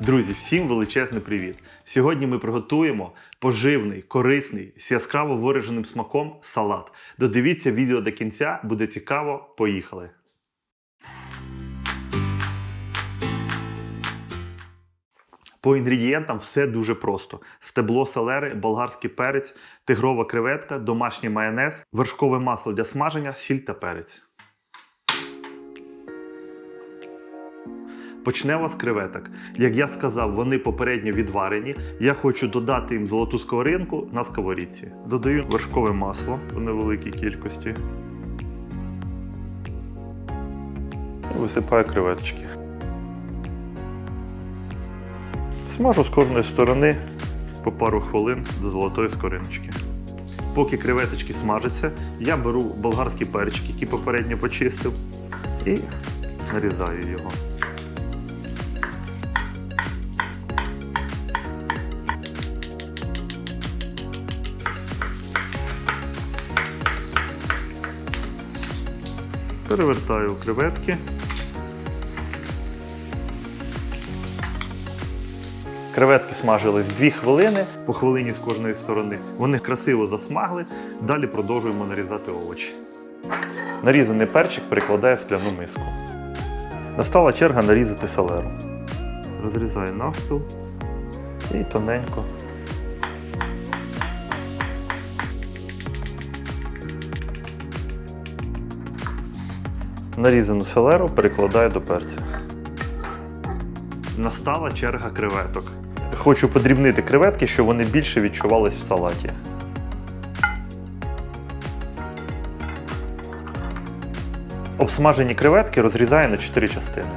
Друзі, всім величезний привіт! Сьогодні ми приготуємо поживний, корисний, з яскраво вираженим смаком салат. Додивіться відео до кінця, буде цікаво. Поїхали! По інгредієнтам все дуже просто: стебло селери, болгарський перець, тигрова креветка, домашній майонез, вершкове масло для смаження, сіль та перець. Почнемо з креветок. Як я сказав, вони попередньо відварені. Я хочу додати їм золоту сковоринку на сковорідці. Додаю вершкове масло у невеликій кількості. Висипаю креветочки. Смажу з кожної сторони по пару хвилин до золотої скориночки. Поки креветочки смажаться, я беру болгарський перчик, який попередньо почистив, і нарізаю його. Перевертаю креветки. Креветки смажились 2 хвилини, по хвилині з кожної сторони. Вони красиво засмагли. Далі продовжуємо нарізати овочі. Нарізаний перчик перекладаю в скляну миску. Настала черга нарізати селеру. Розрізаю навпіл і тоненько. Нарізану селеру перекладаю до перця. Настала черга креветок. Хочу подрібнити креветки, щоб вони більше відчувались в салаті. Обсмажені креветки розрізаю на 4 частини.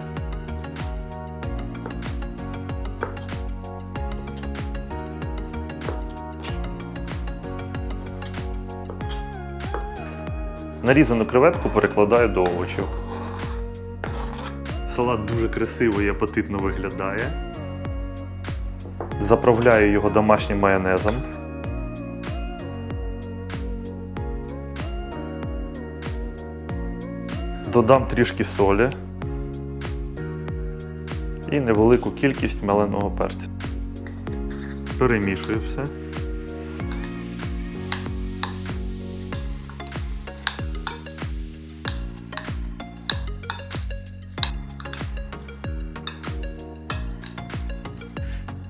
Нарізану креветку перекладаю до овочів. Салат дуже красиво і апетитно виглядає. Заправляю його домашнім майонезом. Додам трішки солі і невелику кількість меленого перця. Перемішую все.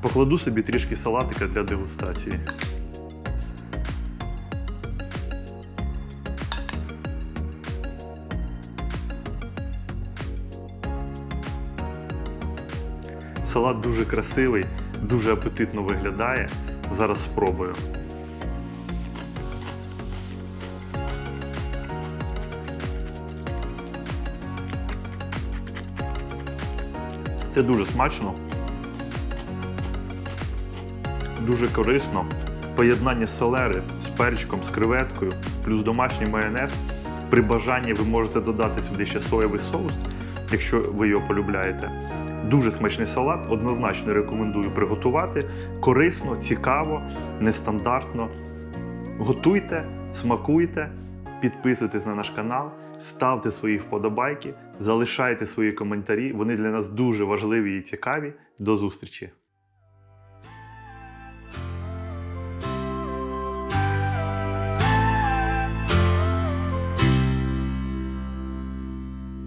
Покладу собі трішки салатика для дегустації. Салат дуже красивий, дуже апетитно виглядає. Зараз спробую. Це дуже смачно. Дуже корисно. Поєднання селери з перчиком, з креветкою, плюс домашній майонез. При бажанні ви можете додати сюди ще соєвий соус, якщо ви його полюбляєте. Дуже смачний салат, однозначно рекомендую приготувати. Корисно, цікаво, нестандартно. Готуйте, смакуйте, підписуйтесь на наш канал, ставте свої вподобайки, залишайте свої коментарі. Вони для нас дуже важливі і цікаві. До зустрічі!